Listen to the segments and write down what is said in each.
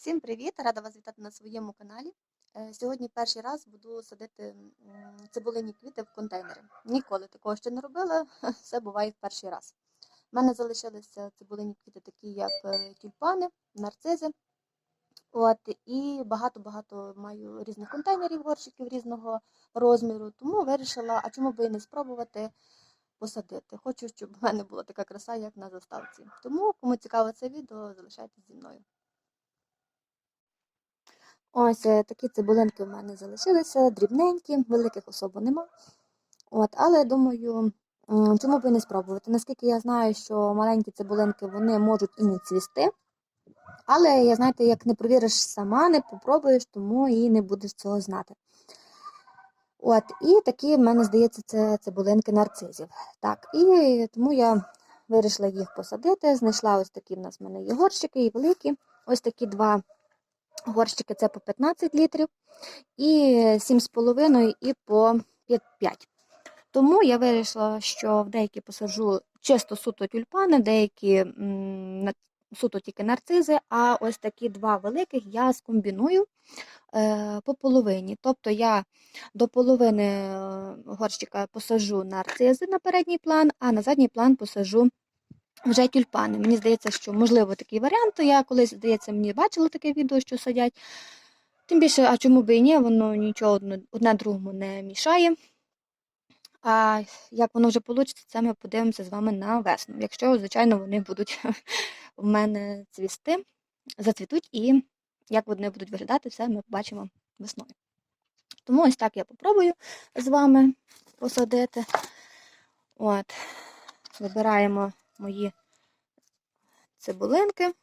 Всім привіт! Рада вас вітати на своєму каналі. Е, Сьогодні перший раз буду садити цибулині квіти в контейнери. Ніколи такого ще не робила, все буває в перший раз. У мене залишилися цибулині квіти, такі як е, тюльпани, нарцизи. От, і багато-багато маю різних контейнерів, горщиків різного розміру, тому вирішила, а чому би і не спробувати посадити. Хочу, щоб в мене була така краса, як на заставці. Тому, кому цікаво це відео, залишайтесь зі мною. Ось е, такі цибулинки в мене залишилися, дрібненькі, великих особо нема. От, але думаю, чому б і не спробувати. Наскільки я знаю, що маленькі цибулинки вони можуть і не цвісти. Але я знаєте, як не провіриш сама, не попробуєш, тому і не будеш цього знати. От, і такі, в мене здається, це цибулинки нарцизів. Так, і тому я вирішила їх посадити. Знайшла ось такі в нас в мене є горщики і великі. Ось такі два горщики це по 15 літрів, і 7,5 і по 5. Тому я вирішила, що в деякі посаджу чисто суто тюльпани, деякі суто тільки нарцизи, а ось такі два великих я скомбіную е, по половині. Тобто я до половини е, горщика посажу нарцизи на передній план, а на задній план посажу вже тюльпани. Мені здається, що можливо такий варіант. Я колись, здається, мені бачила таке відео, що садять. Тим більше, а чому би і ні, воно нічого одне другому не мішає. А як воно вже вийде, це ми подивимося з вами на весну. Якщо, звичайно, вони будуть в мене цвісти, зацвітуть, і як вони будуть виглядати, все ми побачимо весною. Тому ось так я попробую з вами посадити. От, вибираємо мої цибулинки.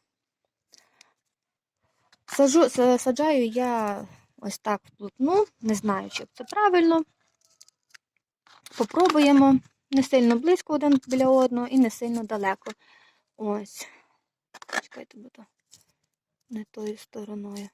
Сажу, саджаю я ось так вплотну, не знаю, чи це правильно. Попробуємо не сильно близько один біля одного і не сильно далеко. Ось. Чекайте, то не тою стороною.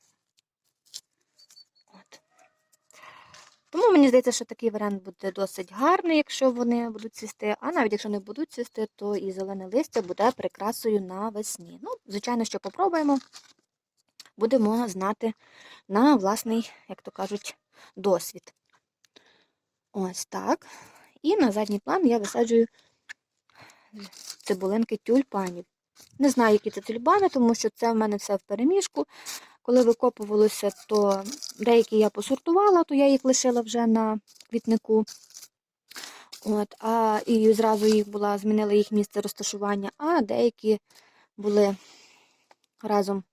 Тому мені здається, що такий варіант буде досить гарний, якщо вони будуть цвісти. А навіть якщо не будуть цвісти, то і зелене листя буде прикрасою навесні. Ну, звичайно, що попробуємо. Будемо знати на власний, як то кажуть, досвід. Ось так. І на задній план я висаджую цибулинки тюльпанів. Не знаю, які це тюльпани, тому що це в мене все в переміжку. Коли викопувалося, то деякі я посортувала, то я їх лишила вже на квітнику. От, а, і зразу їх була, змінила їх місце розташування, а деякі були разом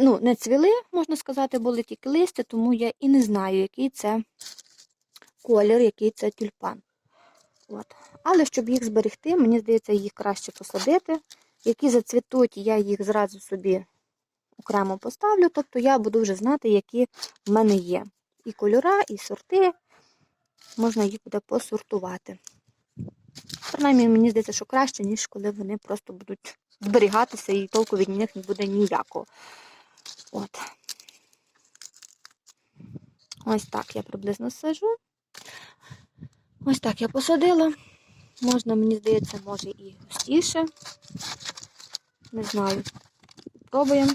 ну, не цвіли, можна сказати, були тільки листя, тому я і не знаю, який це колір, який це тюльпан. От. Але щоб їх зберегти, мені здається, їх краще посадити. Які зацвітуть, я їх зразу собі окремо поставлю, тобто я буду вже знати, які в мене є. І кольора, і сорти. Можна їх буде посортувати. Принаймні, мені здається, що краще, ніж коли вони просто будуть зберігатися і толку від них не буде ніякого. От. Ось так я приблизно сажу. Ось так я посадила. Можна, мені здається, може і густіше. Не знаю. Пробуємо.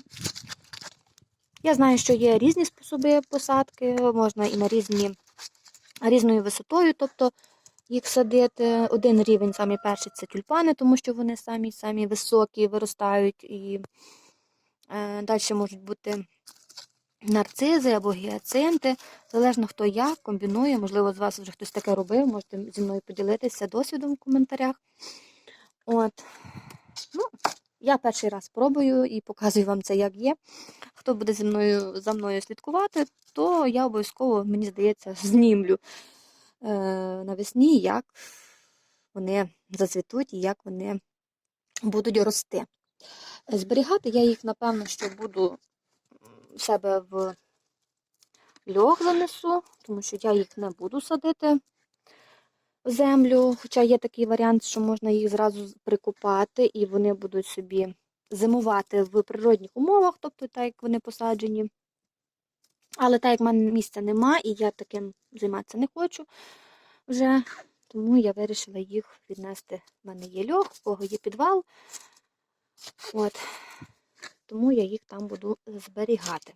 Я знаю, що є різні способи посадки, можна і на різні, різною висотою, тобто їх садити. Один рівень, самий перший, це тюльпани, тому що вони самі самі високі, виростають. І е, далі можуть бути нарцизи або гіацинти. Залежно хто як комбінує. Можливо, з вас вже хтось таке робив, можете зі мною поділитися досвідом в коментарях. От. Ну, я перший раз пробую і показую вам це, як є. Хто буде зі мною, за мною слідкувати, то я обов'язково, мені здається, знімлю е, навесні, як вони зацвітуть і як вони будуть рости. Зберігати я їх, напевно, що буду в себе в льох занесу, тому що я їх не буду садити землю. Хоча є такий варіант, що можна їх зразу прикопати, і вони будуть собі зимувати в природних умовах, тобто так, як вони посаджені. Але так як в мене місця нема, і я таким займатися не хочу вже, тому я вирішила їх віднести. У мене є льох, у кого є підвал. От. тому я їх там буду зберігати.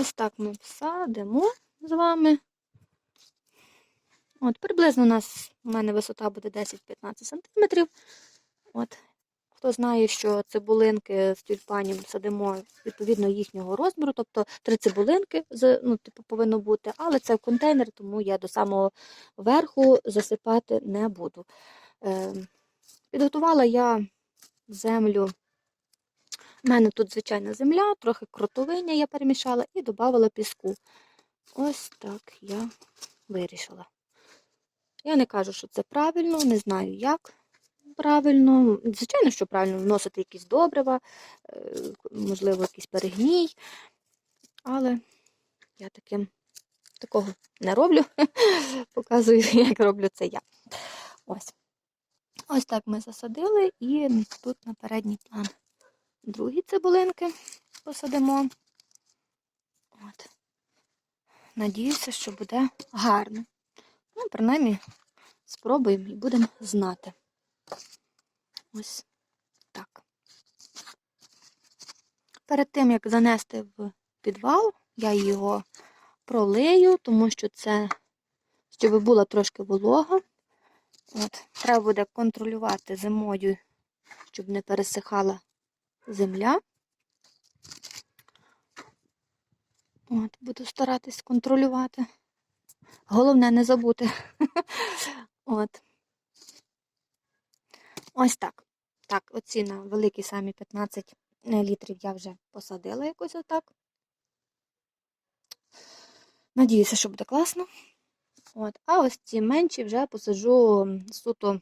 Ось так ми всадимо з вами. От, приблизно у нас у мене висота буде 10-15 см. От, хто знає, що цибулинки з тюльпанів садимо відповідно їхнього розміру, тобто три цибулинки ну, типу, повинно бути, але це в контейнер, тому я до самого верху засипати не буду. Е, підготувала я землю. У мене тут звичайна земля, трохи кротовиння я перемішала і додавала піску. Ось так я вирішила. Я не кажу, що це правильно, не знаю, як правильно. Звичайно, що правильно вносити якісь добрива, е, можливо, якийсь перегній. Але я таким такого не роблю. Показую, як роблю це я. Ось. Ось так ми засадили, і тут на передній план другі цибулинки посадимо. От. Надіюся, що буде гарно. Ну, принаймні, спробуємо і будемо знати. Ось так. Перед тим, як занести в підвал, я його пролию, тому що це, щоб була трошки волога. От, треба буде контролювати зимою, щоб не пересихала земля. От, буду старатись контролювати. Головне не забути. От. Ось так. Так, оці на великі самі 15 літрів я вже посадила якось отак. Надіюся, що буде класно. От. А ось ці менші вже посаджу суто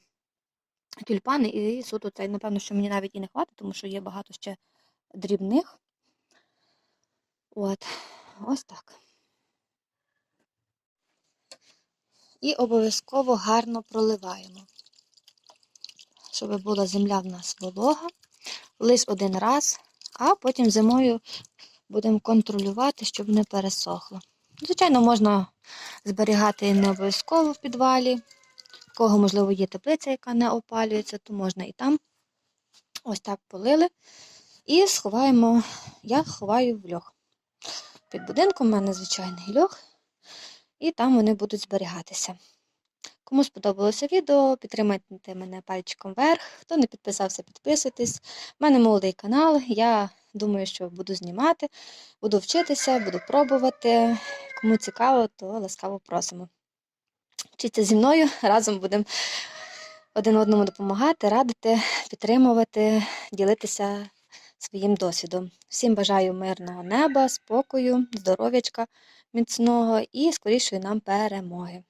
тюльпани і суто цей, напевно, що мені навіть і не хватить, тому що є багато ще дрібних. От, ось так. І обов'язково гарно проливаємо, щоб була земля в нас волога. Лиш один раз, а потім зимою будемо контролювати, щоб не пересохло. Звичайно, можна зберігати не обов'язково в підвалі. Кого, можливо, є теплиця, яка не опалюється, то можна і там. Ось так полили. І сховаємо, я ховаю в льох. Під будинком у мене звичайний льох, і там вони будуть зберігатися. Кому сподобалося відео, підтримайте мене пальчиком вверх. Хто не підписався, підписуйтесь. У мене молодий канал. Я думаю, що буду знімати, буду вчитися, буду пробувати. Кому цікаво, то ласкаво просимо. Вчіться зі мною, разом будемо один одному допомагати, радити, підтримувати, ділитися своїм досвідом. Всім бажаю мирного неба, спокою, здоров'ячка міцного і скорішої нам перемоги.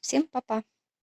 Всім па-па!